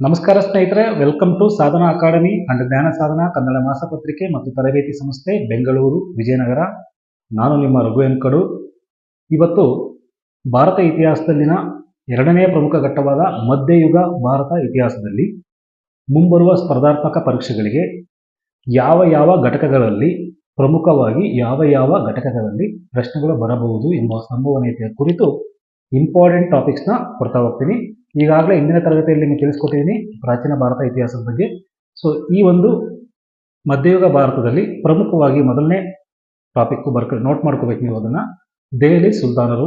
ನಮಸ್ಕಾರ ಸ್ನೇಹಿತರೆ welcome to Sadhana academy and Jnana Sadhana Kannada ಮಾಸಪತ್ರಿಕೆ ಮತ್ತು ತರಬೇತಿ ಸಂಸ್ಥೆ ಬೆಂಗಳೂರು, ವಿಜಯನಗರ. ನಾನು ನಿಮ್ಮ ರಘು ಎನ್ ಕಡು ಇವತ್ತು ಭಾರತ ಇತಿಹಾಸದಲ್ಲಿನ ಎರಡನೇ ಪ್ರಮುಖ ಘಟ್ಟವಾದ ಮಧ್ಯಯುಗ ಭಾರತ ಇತಿಹಾಸದಲ್ಲಿ ಮುಂಬರುವ ಸ್ಪರ್ಧಾತ್ಮಕ ಪರೀಕ್ಷೆಗಳಿಗೆ ಯಾವ ಯಾವ ಘಟಕಗಳಲ್ಲಿ ಪ್ರಮುಖವಾಗಿ ಯಾವ ಯಾವ ಘಟಕಗಳಲ್ಲಿ ಪ್ರಶ್ನೆಗಳು ಬರಬಹುದು ಎಂಬ ಸಂಭವನೀಯತೆಯ ಕುರಿತು ಇಂಪಾರ್ಟೆಂಟ್ ಟಾಪಿಕ್ಸ್ನ ಕೊಡ್ತಾ ಹೋಗ್ತೀನಿ. ಈಗಾಗಲೇ ಹಿಂದಿನ ತರಗತಿಯಲ್ಲಿ ನಿಮಗೆ ತಿಳಿಸ್ಕೊಟ್ಟಿದ್ದೀನಿ ಪ್ರಾಚೀನ ಭಾರತ ಇತಿಹಾಸದ ಬಗ್ಗೆ. ಸೊ ಈ ಒಂದು ಮಧ್ಯಯುಗ ಭಾರತದಲ್ಲಿ ಪ್ರಮುಖವಾಗಿ ಮೊದಲನೇ ಟಾಪಿಕ್ ಬರ್ಕ ನೋಟ್ ಮಾಡ್ಕೋಬೇಕು ನೀವು ಅದನ್ನು. ದೆಹಲಿ ಸುಲ್ತಾನರು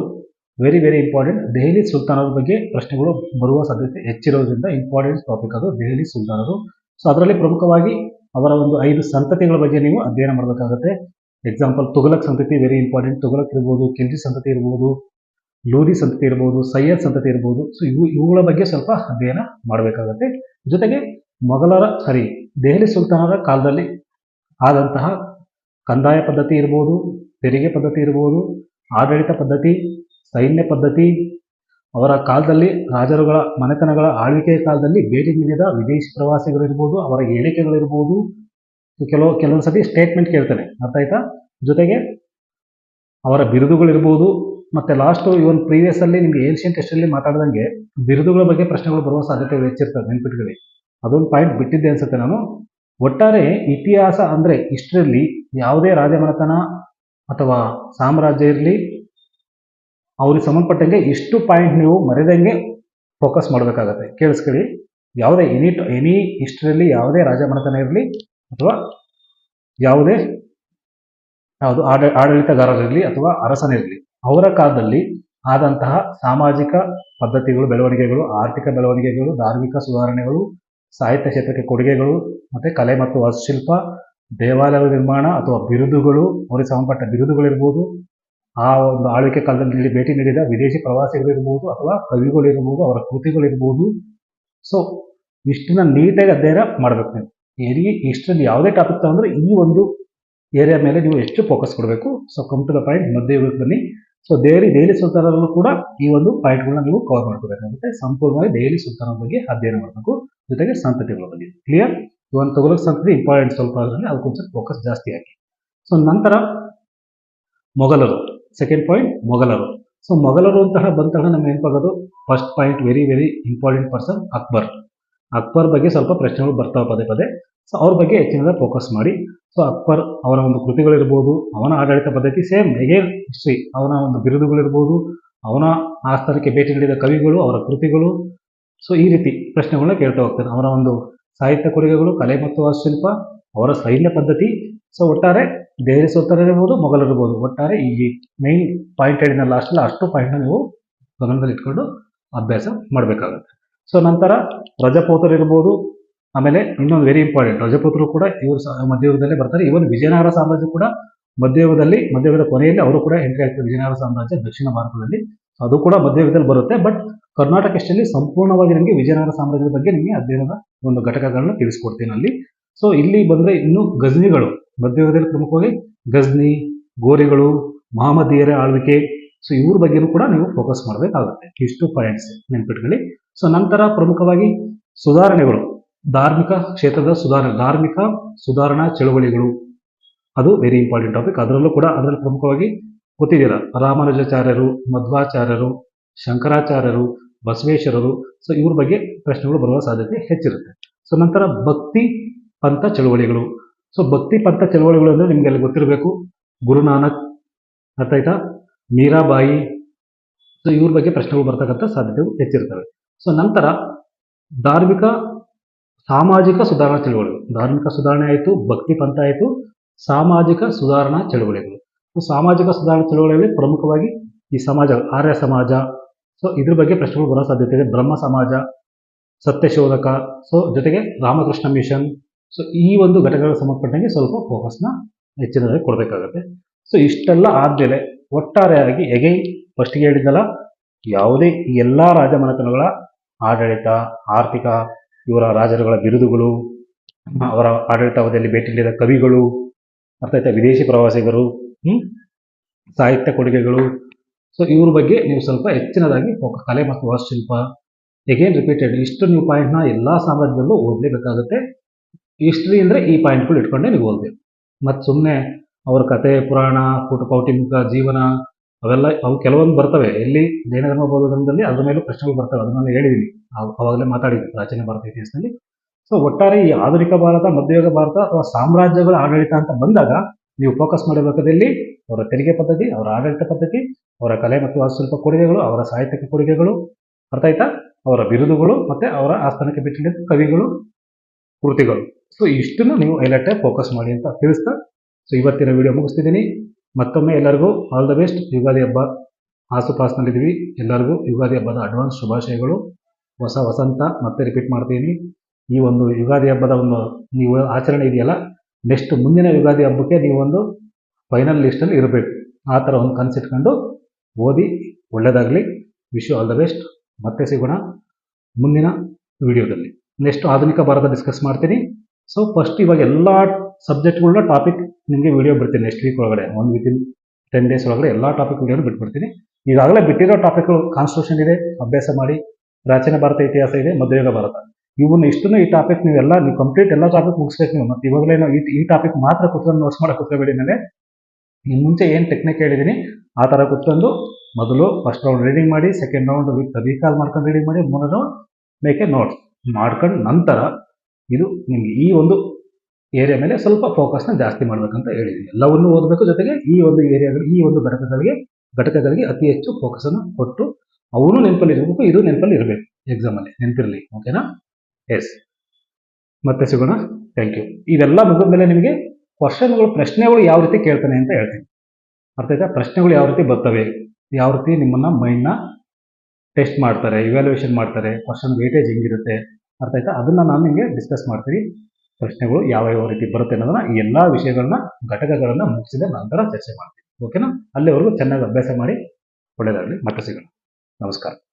ವೆರಿ ವೆರಿ ಇಂಪಾರ್ಟೆಂಟ್ ದೆಹಲಿ ಸುಲ್ತಾನರ ಬಗ್ಗೆ ಪ್ರಶ್ನೆಗಳು ಬರುವ ಸಾಧ್ಯತೆ ಹೆಚ್ಚಿರೋದ್ರಿಂದ ಇಂಪಾರ್ಟೆಂಟ್ ಟಾಪಿಕ್ ಅದು ದೆಹಲಿ ಸುಲ್ತಾನರು. ಸೊ ಅದರಲ್ಲಿ ಪ್ರಮುಖವಾಗಿ ಅವರ ಒಂದು ಐದು ಸಂತತಿಗಳ ಬಗ್ಗೆ ನೀವು ಅಧ್ಯಯನ ಮಾಡಬೇಕಾಗುತ್ತೆ. ಎಕ್ಸಾಂಪಲ್ ತುಗಲಕ್ ಸಂತತಿ ವೆರಿ ಇಂಪಾರ್ಟೆಂಟ್ ತುಗಲಕ್ ಇರ್ಬೋದು ಖಿಲ್ಜಿ ಸಂತತಿ ಇರ್ಬೋದು ಲೂದಿ ಸಂತತಿ ಇರ್ಬೋದು, ಸೈಯದ್ ಸಂತತಿ ಇರ್ಬೋದು ಸೊ ಇವು, ಇವುಗಳ ಬಗ್ಗೆ ಸ್ವಲ್ಪ ಅಧ್ಯಯನ ಮಾಡಬೇಕಾಗತ್ತೆ. ಜೊತೆಗೆ ಮೊಘಲರ ಸಾರಿ ದೆಹಲಿ ಸುಲ್ತಾನರ ಕಾಲದಲ್ಲಿ ಆದಂತಹ ಕಂದಾಯ ಪದ್ಧತಿ ಇರ್ಬೋದು, ತೆರಿಗೆ ಪದ್ಧತಿ ಇರ್ಬೋದು, ಆಡಳಿತ ಪದ್ಧತಿ, ಸೈನ್ಯ ಪದ್ಧತಿ, ಅವರ ಕಾಲದಲ್ಲಿ ರಾಜರುಗಳ ಮನೆತನಗಳ ಆಳ್ವಿಕೆಯ ಕಾಲದಲ್ಲಿ ಭೇಟಿ ನೀಡಿದ ವಿದೇಶಿ ಪ್ರವಾಸಿಗಳಿರ್ಬೋದು ಅವರ ಹೇಳಿಕೆಗಳಿರ್ಬೋದು ಕೆಲವು ಕೆಲವೊಂದು ಸತಿ ಸ್ಟೇಟ್ಮೆಂಟ್ ಕೇಳ್ತಾರೆ ಅರ್ಥ ಆಯ್ತಾ? ಜೊತೆಗೆ ಅವರ ಬಿರುದುಗಳಿರ್ಬೋದು ಮತ್ತೆ ಲಾಸ್ಟ್ ಇವನ್ ಪ್ರೀವಿಯಸ್ ಅಲ್ಲಿ ನಿಮ್ಗೆ ಏನ್ಷಿಯನ್ ಟೆಸ್ಟಲ್ಲಿ ಮಾತಾಡ್ದಂಗೆ ಬಿರುದುಗಳ ಬಗ್ಗೆ ಪ್ರಶ್ನೆಗಳು ಬರುವ ಸಾಧ್ಯತೆ ಹೆಚ್ಚಿರ್ತದೆ ನೆನ್ಪಿಟ್ಕೊಳ್ಳಿ. ಅದೊಂದು ಪಾಯಿಂಟ್ ಬಿಟ್ಟಿದ್ದೆ ಅನ್ಸುತ್ತೆ ನಾನು. ಒಟ್ಟಾರೆ ಇತಿಹಾಸ ಅಂದ್ರೆ ಇಷ್ಟರಲ್ಲಿ ಯಾವುದೇ ರಾಜಮನೆತನ ಅಥವಾ ಸಾಮ್ರಾಜ್ಯ ಇರಲಿ, ಅವ್ರಿಗೆ ಸಂಬಂಧಪಟ್ಟಂಗೆ ಇಷ್ಟು ಪಾಯಿಂಟ್ ನೀವು ಮರೆದಂಗೆ ಫೋಕಸ್ ಮಾಡಬೇಕಾಗತ್ತೆ. ಕೇಳಿಸ್ಕೊಳ್ಳಿ. ಯಾವುದೇ ಎನಿ ಎನಿ ಹಿಸ್ಟ್ರಿಯಲ್ಲಿ ಯಾವುದೇ ರಾಜಮನೆತನ ಇರಲಿ ಅಥವಾ ಯಾವುದೇ, ಯಾವುದು ಆಡ, ಆಡಳಿತಗಾರರಿರಲಿ ಅಥವಾ ಅರಸನಿರಲಿ. ಅವರ ಕಾಲದಲ್ಲಿ ಆದಂತಹ ಸಾಮಾಜಿಕ ಪದ್ಧತಿಗಳು, ಬೆಳವಣಿಗೆಗಳು, ಆರ್ಥಿಕ ಬೆಳವಣಿಗೆಗಳು, ಧಾರ್ಮಿಕ ಸುಧಾರಣೆಗಳು, ಸಾಹಿತ್ಯ ಕ್ಷೇತ್ರಕ್ಕೆ ಕೊಡುಗೆಗಳು, ಮತ್ತೆ ಕಲೆ ಮತ್ತು ವಾಸ್ತುಶಿಲ್ಪ ದೇವಾಲಯ ನಿರ್ಮಾಣ ಅಥವಾ ಬಿರುದುಗಳು, ಅವರಿಗೆ ಸಂಬಂಧಪಟ್ಟ ಬಿರುದುಗಳಿರ್ಬೋದು ಆ ಒಂದು ಆಳ್ವಿಕೆ ಕಾಲದಲ್ಲಿ ಭೇಟಿ ನೀಡಿದ ವಿದೇಶಿ ಪ್ರವಾಸಿಗಳಿರ್ಬೋದು ಅಥವಾ ಕವಿಗಳಿರ್ಬೋದು ಅವರ ಕೃತಿಗಳಿರ್ಬೋದು ಸೊ ಇಷ್ಟನ್ನ ನೀಟಾಗಿ ಅಧ್ಯಯನ ಮಾಡಬೇಕು ನೀವು. ಏರಿ ಇಷ್ಟರಲ್ಲಿ ಯಾವುದೇ ಟಾಪಿಕ್ ತಗೊಂಡ್ರೆ ಈ ಒಂದು ಏರಿಯಾ ಮೇಲೆ ನೀವು ಹೆಚ್ಚು ಫೋಕಸ್ ಕೊಡಬೇಕು. So come to the point ಮಧ್ಯಯುಗಕ್ಕೆ ಬನ್ನಿ ಸೊ ದೆಹಲಿ ದೆಹಲಿ ಸುಲ್ತಾನರಲ್ಲೂ ಕೂಡ ಈ ಒಂದು ಪಾಯಿಂಟ್ಗಳನ್ನ ನೀವು ಕವರ್ ಮಾಡ್ಕೋಬೇಕಾಗುತ್ತೆ. ಸಂಪೂರ್ಣವಾಗಿ ದೆಹಲಿ ಸುಲ್ತಾನ ಬಗ್ಗೆ ಅಧ್ಯಯನ ಮಾಡಬೇಕು. ಜೊತೆಗೆ ಸಂತತಿಗಳ ಬಗ್ಗೆ. ಕ್ಲಿಯರ್ ಒಂದು ತಗೊಳ್ಳೋಕೆ ಸಂತತಿ ಇಂಪಾರ್ಟೆಂಟ್ ಸ್ವಲ್ಪ ಅದರಲ್ಲಿ ಅದಕ್ಕೊಂಚ ಫೋಕಸ್ ಜಾಸ್ತಿ ಹಾಕಿ. ಸೊ ನಂತರ ಮೊಘಲರು. ಸೆಕೆಂಡ್ ಪಾಯಿಂಟ್ ಮೊಘಲರು. ಸೊ ಮೊಘಲರು ಅಂತಹ ಬಂದ ತಕ್ಷಣ ನಮ್ಗೆ ನೆನಪಾಗೋದು first point very very important person Akbar. Akbar ಬಗ್ಗೆ ಸ್ವಲ್ಪ ಪ್ರಶ್ನೆಗಳು ಬರ್ತಾವೆ ಪದೇ ಪದೇ. ಸೊ ಅವ್ರ ಬಗ್ಗೆ ಹೆಚ್ಚಿನ ಫೋಕಸ್ ಮಾಡಿ. ಸೊ ಅಕ್ಬರ್ ಅವರ ಒಂದು ಕೃತಿಗಳಿರ್ಬೋದು, ಅವನ ಆಡಳಿತ ಪದ್ಧತಿ ಸೇಮ್ ಹೇಗೆ ಹಿಸ್ಟ್ರಿ ಅವನ ಒಂದು ಬಿರುದುಗಳಿರ್ಬೋದು, ಅವನ ಆಸ್ಥಾನಕ್ಕೆ ಭೇಟಿ ನೀಡಿದ ಕವಿಗಳು, ಅವರ ಕೃತಿಗಳು. ಸೊ ಈ ರೀತಿ ಪ್ರಶ್ನೆಗಳನ್ನ ಕೇಳ್ತಾ ಹೋಗ್ತಾರೆ. ಅವರ ಒಂದು ಸಾಹಿತ್ಯ ಕೊಡುಗೆಗಳು ಕಲೆ ಮತ್ತು ವಾಸ್ತುಶಿಲ್ಪ, ಅವರ ಸೈನ್ಯ ಪದ್ಧತಿ. ಸೊ ಒಟ್ಟಾರೆ ದೆಹಲಿ ಸೋತರಿರ್ಬೋದು ಮೊಘಲರಿರ್ಬೋದು ಒಟ್ಟಾರೆ ಈ ಮೈನ್ ಪಾಯಿಂಟ್ ಹೇಳಿದ ಲಾಸ್ಟಲ್ಲಿ ಅಷ್ಟು ಪಾಯಿಂಟ್ನ ನೀವು ಗಮನದಲ್ಲಿ ಇಟ್ಕೊಂಡು ಅಭ್ಯಾಸ ಮಾಡಬೇಕಾಗುತ್ತೆ. ಸೊ ನಂತರ ರಜಪೋತರಿರ್ಬೋದು ಆಮೇಲೆ ಇನ್ನೊಂದು ವೆರಿ ಇಂಪಾರ್ಟೆಂಟ್ ರಜಪೂತರು ಕೂಡ ಇವರು ಮಧ್ಯಯುಗದಲ್ಲೇ ಬರ್ತಾರೆ. ಇವನ್ ವಿಜಯನಗರ ಸಾಮ್ರಾಜ್ಯ ಕೂಡ ಮಧ್ಯಯುಗದಲ್ಲಿ, ಮಧ್ಯಯುಗದ ಕೊನೆಯಲ್ಲಿ ಅವರು ಕೂಡ ಎಂಟ್ರಿ ಆಗ್ತಾರೆ ವಿಜಯನಗರ ಸಾಮ್ರಾಜ್ಯ ದಕ್ಷಿಣ ಭಾರತದಲ್ಲಿ. ಅದು ಕೂಡ ಮಧ್ಯಯುಗದಲ್ಲಿ ಬರುತ್ತೆ. ಬಟ್ ಕರ್ನಾಟಕ ಎಷ್ಟಲ್ಲಿ ಸಂಪೂರ್ಣವಾಗಿ ನಿಮಗೆ ವಿಜಯನಗರ ಸಾಮ್ರಾಜ್ಯದ ಬಗ್ಗೆ ನಿಮಗೆ ಅಧ್ಯಯನದ ಒಂದು ಘಟಕಗಳನ್ನ ತಿಳಿಸ್ಕೊಡ್ತೀನಿ ಅಲ್ಲಿ. ಸೊ ಇಲ್ಲಿ ಬಂದ್ರೆ ಇನ್ನು ಗಜ್ನಿಗಳು. ಮಧ್ಯಯುಗದಲ್ಲಿ ಪ್ರಮುಖವಾಗಿ ಗಜ್ನಿ, ಗೋರಿಗಳು, ಮಹಮ್ಮದಿಯರ ಆಳ್ವಿಕೆ. ಸೊ ಇವ್ರ ಬಗ್ಗೆನೂ ಕೂಡ ನೀವು ಫೋಕಸ್ ಮಾಡಬೇಕಾಗುತ್ತೆ. ಇಷ್ಟು ಪಾಯಿಂಟ್ಸ್ ನೆನ್ಪಿಟ್ಕೊಳ್ಳಿ. ಸೊ ನಂತರ ಪ್ರಮುಖವಾಗಿ ಸುಧಾರಣೆಗಳು. ಧಾರ್ಮಿಕ ಕ್ಷೇತ್ರದ ಸುಧಾರಣೆ ಧಾರ್ಮಿಕ ಸುಧಾರಣಾ ಚಳುವಳಿಗಳು. ಅದು ವೆರಿ ಇಂಪಾರ್ಟೆಂಟ್ ಟಾಪಿಕ್ ಅದರಲ್ಲೂ ಕೂಡ ಅದರಲ್ಲಿ ಪ್ರಮುಖವಾಗಿ ಗೊತ್ತಿದ್ದೀರ ರಾಮಾನುಜಾಚಾರ್ಯರು, ಮಧ್ವಾಚಾರ್ಯರು, ಶಂಕರಾಚಾರ್ಯರು, ಬಸವೇಶ್ವರರು. ಸೊ ಇವ್ರ ಬಗ್ಗೆ ಪ್ರಶ್ನೆಗಳು ಬರುವ ಸಾಧ್ಯತೆ ಹೆಚ್ಚಿರುತ್ತೆ. ಸೊ ನಂತರ ಭಕ್ತಿ ಪಂಥ ಚಳುವಳಿಗಳು. ಸೊ ಭಕ್ತಿ ಪಂಥ ಚಳುವಳಿಗಳು ಅಂದರೆ ನಿಮಗೆಲ್ಲ ಗೊತ್ತಿರಬೇಕು, ಗುರುನಾನಕ್, ಅರ್ಥ ಆಯ್ತಾ? ಮೀರಾಬಾಯಿ. ಸೊ ಇವ್ರ ಬಗ್ಗೆ ಪ್ರಶ್ನೆಗಳು ಬರ್ತಕ್ಕಂಥ ಸಾಧ್ಯತೆಗಳು ಹೆಚ್ಚಿರ್ತವೆ. ಸೊ ನಂತರ ಧಾರ್ಮಿಕ ಸಾಮಾಜಿಕ ಸುಧಾರಣಾ ಚಳುವಳಿಗಳು. ಧಾರ್ಮಿಕ ಸುಧಾರಣೆ ಆಯಿತು, ಭಕ್ತಿ ಪಂಥ ಆಯಿತು, ಸಾಮಾಜಿಕ ಸುಧಾರಣಾ ಚಳುವಳಿಗಳು. ಸೊ, ಸಾಮಾಜಿಕ ಸುಧಾರಣಾ ಚಳುವಳಿಯಲ್ಲಿ ಪ್ರಮುಖವಾಗಿ ಈ ಸಮಾಜ, ಆರ್ಯ ಸಮಾಜ, ಸೊ, ಇದ್ರ ಬಗ್ಗೆ ಪ್ರಶ್ನೆಗಳು ಬರೋ ಸಾಧ್ಯತೆ ಇದೆ. ಬ್ರಹ್ಮ ಸಮಾಜ, ಸತ್ಯಶೋಧಕ, ಸೊ, ಜೊತೆಗೆ ರಾಮಕೃಷ್ಣ ಮಿಷನ್, ಸೊ, ಈ ಒಂದು ಘಟಕಗಳ ಸಂಬಂಧಪಟ್ಟಂಗೆ ಸ್ವಲ್ಪ ಫೋಕಸ್ನ ಹೆಚ್ಚಿನದಾಗಿ ಕೊಡಬೇಕಾಗುತ್ತೆ. ಸೊ, ಇಷ್ಟೆಲ್ಲ ಆದಮೇಲೆ ಒಟ್ಟಾರೆಯಾಗಿ ಎಗೈನ್ ಫಸ್ಟ್ಗೆ ಹೇಳಿದ್ದಲ್ಲ ಯಾವುದೇ ಎಲ್ಲ ರಾಜಮನೆತನಗಳ ಆಡಳಿತ, ಆರ್ಥಿಕ ಇವರ ರಾಜರುಗಳ ಬಿರುದುಗಳು ಅವರ ಆಡಳಿತಾವಧಿಯಲ್ಲಿ ಭೇಟಿ ನೀಡಿದ ಕವಿಗಳು ಅರ್ಥ ಆಯ್ತಾ? ವಿದೇಶಿ ಪ್ರವಾಸಿಗರು ಸಾಹಿತ್ಯ ಕೊಡುಗೆಗಳು. ಸೊ ಇವ್ರ ಬಗ್ಗೆ ನೀವು ಸ್ವಲ್ಪ ಹೆಚ್ಚಿನದಾಗಿ ಕಲೆ ಮತ್ತು ವಾಸ್ತುಶಿಲ್ಪ. ಎಗೇನ್ ರಿಪೀಟೆಡ್ ಇಷ್ಟು ನೀವು ಪಾಯಿಂಟ್ನ ಎಲ್ಲ ಸಾಮ್ರಾಜ್ಯದಲ್ಲೂ ಓದಲೇಬೇಕಾಗುತ್ತೆ. ಹಿಸ್ಟ್ರಿ ಅಂದರೆ ಈ ಪಾಯಿಂಟ್ಗಳು ಇಟ್ಕೊಂಡೇ ನೀವು ಓದಬೇಕು. ಮತ್ತು ಸುಮ್ಮನೆ ಅವ್ರ ಕತೆ ಪುರಾಣ ಕುಟ ಕೌಟುಂಬಿಕ ಜೀವನ ಅವೆಲ್ಲ ಅವು ಕೆಲವೊಂದು ಬರ್ತವೆ. ಎಲ್ಲಿ ಜೈನ ಧರ್ಮ ಬೌದ್ಧ ಧರ್ಮದಲ್ಲಿ ಅದ್ರ ಮೇಲೂ ಪ್ರಶ್ನೆಗಳು ಬರ್ತವೆ. ಅದನ್ನ ಹೇಳಿದ್ದೀನಿ ಅವ್- ಅವಾಗಲೇ ಮಾತಾಡಿದ್ದೀನಿ ಪ್ರಾಚೀನ ಭಾರತ ಇತಿಹಾಸದಲ್ಲಿ. ಸೊ ಒಟ್ಟಾರೆ ಈ ಆಧುನಿಕ ಭಾರತ, ಮಧ್ಯಯುಗ ಭಾರತ ಅಥವಾ ಸಾಮ್ರಾಜ್ಯಗಳ ಆಡಳಿತ ಅಂತ ಬಂದಾಗ ನೀವು ಫೋಕಸ್ ಮಾಡಬೇಕಾದಲ್ಲಿ ಅವರ ತೆರಿಗೆ ಪದ್ಧತಿ, ಅವರ ಆಡಳಿತ ಪದ್ಧತಿ, ಅವರ ಕಲೆ ಮತ್ತು ವಾಸ್ತುಶಿಲ್ಪ ಕೊಡುಗೆಗಳು, ಅವರ ಸಾಹಿತ್ಯಿಕ ಕೊಡುಗೆಗಳು, ಅರ್ಥ ಆಯ್ತಾ? ಅವರ ಬಿರುದುಗಳು ಮತ್ತೆ ಅವರ ಆಸ್ಥಾನಕ್ಕೆ ಬಿಟ್ಟಿದ್ದ ಕವಿಗಳು, ಕೃತಿಗಳು. ಸೊ ಇಷ್ಟನ್ನು ನೀವು ಹೈಲೈಟ್ ಫೋಕಸ್ ಮಾಡಿ ಅಂತ ತಿಳಿಸ್ತಾ ಸೊ ಇವತ್ತಿನ ವಿಡಿಯೋ ಮುಗಿಸ್ತಿದ್ದೀನಿ. ಮತ್ತೊಮ್ಮೆ ಎಲ್ಲರಿಗೂ ಆಲ್ ದ ಬೆಸ್ಟ್ ಯುಗಾದಿ ಹಬ್ಬ ಆಸುಪಾಸಿನಲ್ಲಿದ್ದೀವಿ. ಎಲ್ಲರಿಗೂ ಯುಗಾದಿ ಹಬ್ಬದ ಅಡ್ವಾನ್ಸ್ ಶುಭಾಶಯಗಳು. ಹೊಸ ವಸಂತ ಮತ್ತೆ ರಿಪೀಟ್ ಮಾಡ್ತೀನಿ. ಈ ಒಂದು ಯುಗಾದಿ ಹಬ್ಬದ ಒಂದು ನೀವು ಆಚರಣೆ ಇದೆಯಲ್ಲ? ನೆಕ್ಸ್ಟ್ ಮುಂದಿನ ಯುಗಾದಿ ಹಬ್ಬಕ್ಕೆ ನೀವೊಂದು ಫೈನಲ್ ಲಿಸ್ಟಲ್ಲಿ ಇರಬೇಕು. ಆ ಥರ ಒಂದು ಕನ್ಸಿಟ್ಕೊಂಡು ಓದಿ ಒಳ್ಳೆಯದಾಗಲಿ ವಿಶ್ ಆಲ್ ದ ಬೆಸ್ಟ್ ಮತ್ತೆ ಸಿಗೋಣ ಮುಂದಿನ ವಿಡಿಯೋದಲ್ಲಿ ನೆಕ್ಸ್ಟ್ ಆಧುನಿಕ ಭಾರತ ಡಿಸ್ಕಸ್ ಮಾಡ್ತೀನಿ. ಸೊ ಫಸ್ಟ್ ಇವಾಗ ಎಲ್ಲ ಸಬ್ಜೆಕ್ಟ್ಗಳನ್ನ ಟಾಪಿಕ್ ನಿಮಗೆ ವಿಡಿಯೋ ಬಿಡ್ತೀನಿ ನೆಕ್ಸ್ಟ್ ವೀಕ್ ಒಳಗಡೆ. ಒಂದು ವಿತಿನ್ ಟೆನ್ ಡೇಸ್ ಒಳಗಡೆ ಎಲ್ಲ ಟಾಪಿಕ್ ವಿಡಿಯೋ ಬಿಟ್ಬಿಡ್ತೀನಿ. ಈಗಾಗಲೇ ಬಿಟ್ಟಿರೋ ಟಾಪಿಕ್ಗಳು ಕಾನ್ಸ್ಟಿಟ್ಯೂಷನ್ ಇದೆ, ಅಭ್ಯಾಸ ಮಾಡಿ, ಪ್ರಾಚೀನ ಭಾರತ ಇತಿಹಾಸ ಇದೆ, ಮಧ್ಯಯುಗ ಭಾರತ. ಇವನ್ನ ಇಷ್ಟನ್ನು ಈ ಟಾಪಿಕ್ ನೀವೆಲ್ಲ, ನೀವು ಕಂಪ್ಲೀಟ್ ಎಲ್ಲ ಟಾಪಿಕ್ ಮುಗಿಸ್ಬೇಕು ನೀವು. ಮತ್ತೆ ಇವಾಗಲೇ ನಾವು ಈ ಟಾಪಿಕ್ ಮಾತ್ರ ಕುತ್ಕೊಂಡು ನೋಟ್ಸ್ ಮಾಡಕ್ಕೆ ಕುತ್ಕೋಬೇಡಿ ಮೇಲೆ ಇನ್ನು ಮುಂಚೆ ಏನು ಟೆಕ್ನಿಕ್ ಹೇಳಿದ್ದೀನಿ ಆ ಥರ ಕುತ್ಕೊಂಡು ಮೊದಲು ಫಸ್ಟ್ ರೌಂಡ್ ರೀಡಿಂಗ್ ಮಾಡಿ ಸೆಕೆಂಡ್ ರೌಂಡ್ ರೀಕಾಲ್ ಮಾಡ್ಕೊಂಡು ರೀಡಿಂಗ್ ಮಾಡಿ, ಮೂರನೇ ರೌಂಡ್ ಮೇಕೆ ನೋಟ್ಸ್ ಮಾಡ್ಕೊಂಡು ನಂತರ ಇದು ನಿಮಗೆ ಈ ಒಂದು ಏರಿಯಾ ಮೇಲೆ ಸ್ವಲ್ಪ ಫೋಕಸ್ನ ಜಾಸ್ತಿ ಮಾಡಬೇಕಂತ ಹೇಳಿದ್ದೀನಿ. ಎಲ್ಲವನ್ನು ಓದಬೇಕು ಜೊತೆಗೆ ಈ ಒಂದು ಏರಿಯಾಗಳು ಈ ಒಂದು ಘಟಕಗಳಿಗೆ ಘಟಕಗಳಿಗೆ ಅತಿ ಹೆಚ್ಚು ಫೋಕಸನ್ನು ಕೊಟ್ಟು ಅವನು ನೆನಪಲ್ಲಿ ಇರಬೇಕು ಇದು ನೆನಪಲ್ಲಿ ಇರಬೇಕು ಎಕ್ಸಾಮಲ್ಲಿ ನೆನಪಿರಲಿ ಓಕೆನಾ ಎಸ್ ಮತ್ತೆ ಸಿಗೋಣ? ಥ್ಯಾಂಕ್ ಯು ಇದೆಲ್ಲ ಮುಗಿದ ಮೇಲೆ ನಿಮಗೆ ಕ್ವಶನ್ಗಳು ಪ್ರಶ್ನೆಗಳು ಯಾವ ರೀತಿ ಕೇಳ್ತಾನೆ ಅಂತ ಹೇಳ್ತೀನಿ. ಅರ್ಥ ಆಯ್ತಾ? ಪ್ರಶ್ನೆಗಳು ಯಾವ ರೀತಿ ಬರ್ತವೆ, ಯಾವ ರೀತಿ ನಿಮ್ಮನ್ನ ಮೈಂಡ್ನ ಟೆಸ್ಟ್ ಮಾಡ್ತಾರೆ ಇವ್ಯಾಲ್ಯೂಯೇಷನ್ ಮಾಡ್ತಾರೆ ಕ್ವಶನ್ ವೇಟೇಜ್ ಹೆಂಗಿರುತ್ತೆ ಅರ್ಥ ಆಯ್ತಾ? ಅದನ್ನ ನಾನು ನಿಮಗೆ ಡಿಸ್ಕಸ್ ಮಾಡ್ತೀನಿ. ಪ್ರಶ್ನೆಗಳು ಯಾವ ಯಾವ ರೀತಿ ಬರುತ್ತೆ ಅನ್ನೋದನ್ನ, ಈ ಎಲ್ಲ ವಿಷಯಗಳನ್ನ, ಘಟಕಗಳನ್ನ ಮುಗಿಸಿದ ನಂತರ ಚರ್ಚೆ ಮಾಡ್ತೀನಿ. ಓಕೆನಾ ಅಲ್ಲಿವರೆಗೂ ಚೆನ್ನಾಗಿ ಅಭ್ಯಾಸ ಮಾಡಿ ಒಳ್ಳೆಯದಾಗಲಿ ಮತ್ತೆ ಸಿಗೋಣ. ನಮಸ್ಕಾರ.